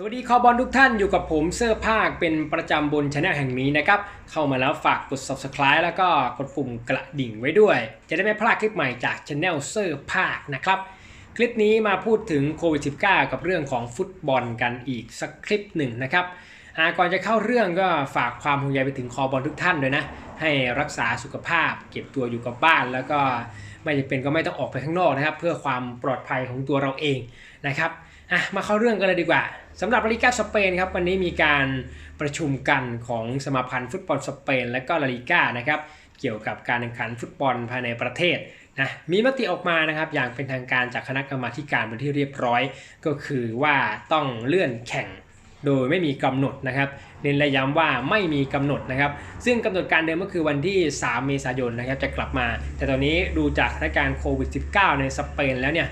สวัสดีคอบอลทุกท่านอยู่กับผมเซอร์ภาเป็นประจำบนช anel แห่งนี้นะครับ เข้ามาแล้วฝากกด subscribe แล้วก็กดปุ่มกระดิ่งไว้ด้วย จะได้ไม่พลาดคลิปใหม่จากช anel เซอร์ภานะครับ คลิปนี้มาพูดถึงโควิด -19 กับเรื่องของฟุตบอลกันอีกสักคลิปหนึ่งนะครับก่อนจะเข้าเรื่องก็ฝากความห่วงใยไปถึงคอบอลทุกท่านด้วยนะ ให้รักษาสุขภาพ เก็บตัวอยู่กับบ้าน แล้วก็ไม่จำเป็นก็ไม่ต้องออกไปข้างนอกนะครับ เพื่อความปลอดภัยของตัวเราเองนะครับ อะมาเข้าเรื่องกันเลยดีกว่าสำหรับลาลิกาสเปนครับวันนี้มีการประชุมกันของสมาพันธ์ฟุตบอลสเปน และก็ลาลิกานะครับเกี่ยวกับการแข่งขันฟุตบอลภายในประเทศนะมีมติออกมานะครับอย่างเป็นทางการจากคณะกรรมาการเป็นที่เรียบร้อย ก็คือว่าต้องเลื่อนแข่งโดยไม่มีกำหนดนะครับเน้นและย้ำว่าไม่มีกำหนดนะครับ ซึ่งกำหนดการเดิมก็คือวันที่ 3 เมษายนนะครับจะกลับมา แต่ตอนนี้ดูจากสถานการณ์โควิด -19 ในสเปนแล้วเนี่ย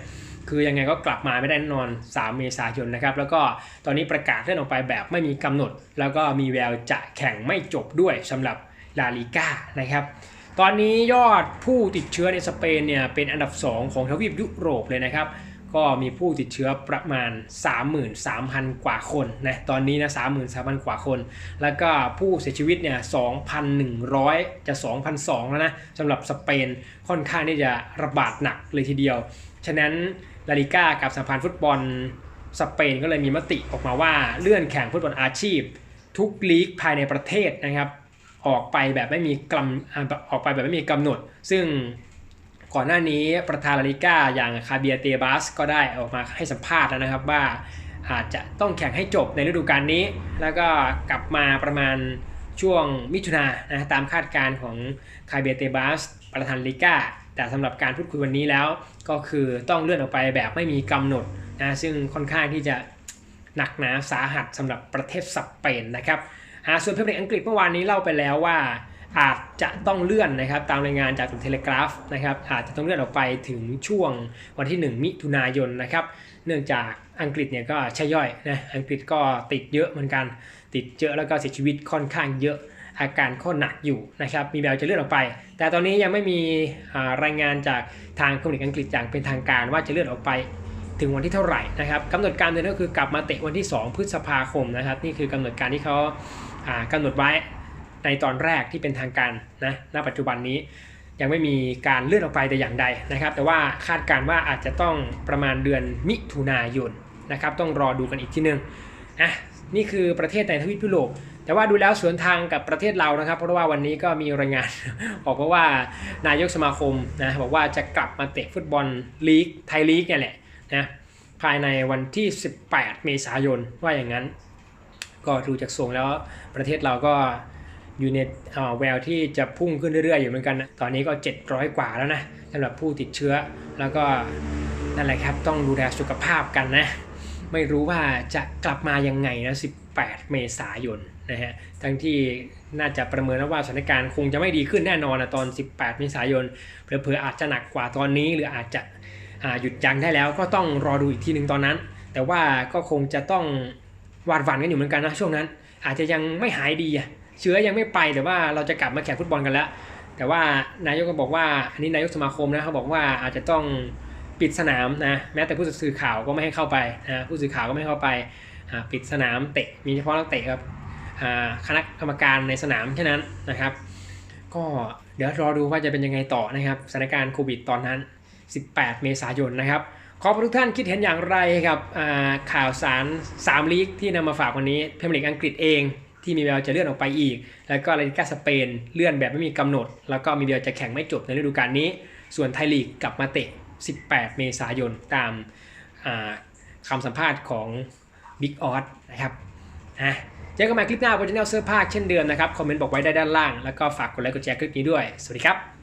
คือยังไงก็กลับมาไม่ได้แน่นอน 3 เมษายนนะครับ แล้วก็ตอนนี้ประกาศเลื่อนออกไปแบบไม่มีกำหนด แล้วก็มีแววจะแข่งไม่จบด้วยสำหรับลาลิก้านะครับ ตอนนี้ยอดผู้ติดเชื้อในสเปนเนี่ยเป็นอันดับ 2 ของทวีปยุโรปเลยนะครับ ก็มีผู้ติดเชื้อประมาณ 33,000 กว่าคนนะตอนนี้นะ33,000 กว่าคน แล้วก็ผู้เสียชีวิตเนี่ย2,100 จะ 2,200 แล้วนะสำหรับสเปนค่อนข้างที่จะระบาดหนักเลยทีเดียว ฉะนั้น ลาลิก้ากับสหพันธ์ฟุตบอลสเปนก็เลยมีมติออกมาว่าเลื่อนแข่งฟุตบอลอาชีพ ทุกลีกภายในประเทศนะครับ ออกไปแบบไม่มีกำอออกไปแบบไม่มีกำหนด ซึ่งก่อนหน้านี้ประธานลาลิก้าอย่างคาเบียเตบัสก็ได้ออกมาให้สัมภาษณ์แล้วนะครับว่าอาจจะต้องแข่งให้จบในฤดูกาลนี้ แล้วก็กลับมาประมาณช่วงมิถุนายนนะตามคาดการณ์ของคาเบียเตบัสประธานลิก้า แต่สำหรับการพูดคุยวันนี้แล้วก็คือต้องเลื่อนออกไปแบบไม่มีกำหนดนะซึ่งค่อนข้างที่จะหนักหนาสาหัสสำหรับประเทศสเปนนะครับอ่าส่วนเพลงอังกฤษเมื่อวานนี้เล่าไปแล้วว่าอาจจะต้องเลื่อนนะครับตามรายงานจากเทเลกราฟนะครับอาจจะต้องเลื่อนออกไปถึงช่วงวันที่ 1 มิถุนายนนะครับเนื่องจากอังกฤษเนี่ยก็ใช่ย่อยนะอังกฤษก็ติดเยอะเหมือนกัน ติดเยอะแล้วก็เสียชีวิตค่อนข้างเยอะ อาการก็หนักอยู่นะครับมีแววจะเลื่อนออกไป แต่ตอนนี้ยังไม่มีรายงานจากทางคอมมิกอังกฤษอย่างเป็นทางการว่าจะเลื่อนออกไปถึงวันที่เท่าไหร่นะครับกำหนดการเดินก็คือกลับมาเตะวันที่ 2 พฤษภาคมนะครับ นี่คือกำหนดการที่เขาากำหนดไว้ในตอนแรกที่เป็นทางการนะณปัจจุบันนี้ยังไม่มีการเลื่อนออกไปแต่อย่างใดนะครับ แต่ว่าคาดการณ์ว่าอาจจะต้องประมาณเดือนมิถุนายนนะครับ ต้องรอดูกันอีกทีนึงอะ นี่คือประเทศในทวีปยุโรปแต่ว่าดูแล้วสวนทางกับประเทศเรานะครับ เพราะว่าวันนี้ก็มีรายงานออกว่านายกสมาคมนะบอกว่าจะกลับมาเตะฟุตบอลลีกไทยลีกเนี่ยแหละนะภายในวันที่ 18 เมษายนว่าอย่างนั้น ก็ดูจากทรงแล้วประเทศเราก็อยู่ในเอ่อแววที่จะพุ่งขึ้นเรื่อยๆอยู่เหมือนกันนะตอนนี้ก็ 700 กว่าแล้วนะสำหรับผู้ติดเชื้อแล้วก็นั่นแหละครับต้องดูแลสุขภาพกันนะ ไม่รู้ว่าจะกลับมายังไงนะ 18 เมษายนนะฮะ ทั้งที่น่าจะประเมินแล้วว่าสถานการณ์คงจะไม่ดีขึ้นแน่นอนนะตอน 18 เมษายน เผลอๆอาจจะหนักกว่าตอนนี้ หรืออาจจะหยุดยั้งได้แล้วก็ต้องรอดูอีกทีหนึ่งตอนนั้น แต่ว่าก็คงจะต้องหวาดหวั่นกันอยู่เหมือนกันนะช่วงนั้น อาจจะยังไม่หายดีอะเชื้อยังไม่ไปแต่ว่าเราจะกลับมาแข่งฟุตบอลกันแล้ว แต่ว่านายกก็บอกว่าอันนี้นายกสมาคมนะเขาบอกว่าอาจจะต้อง ปิดสนามนะแม้แต่ผู้สื่อข่าวก็ไม่ให้เข้าไปนะผู้สื่อข่าวก็ไม่ให้เข้าไปปิดสนามเตะมีเฉพาะนักเตะครับคณะกรรมการในสนามแค่นั้นนะครับ ก็เดี๋ยวรอดูว่าจะเป็นยังไงต่อนะครับสถานการณ์โควิดตอนนั้น 18 เมษายนนะครับขอบคุณทุกท่านคิดเห็นอย่างไรกับอ่าข่าวสาร 3 ลีกที่นำมาฝากวันนี้เพรเมียร์ลีกอังกฤษเองที่มีแววจะเลื่อนออกไปอีก แล้วก็ลาลิก้าสเปนเลื่อนแบบไม่มีกำหนด แล้วก็มีแววจะแข่งไม่จบในฤดูกาลนี้ ส่วนไทยลีกกลับมาเตะ 18 เมษายนตามาคำสัมภาษณ์ของบิ๊กออสนะครับนะเจอกันใหม่คลิปหน้าบนช่องเสื้อผ้าเช่นเดิมนะครับ คอมเมนต์บอกไว้ได้ด้านล่าง แล้วก็ฝากกดไลค์กดแชร์คลิปนี้ด้วย สวัสดีครับ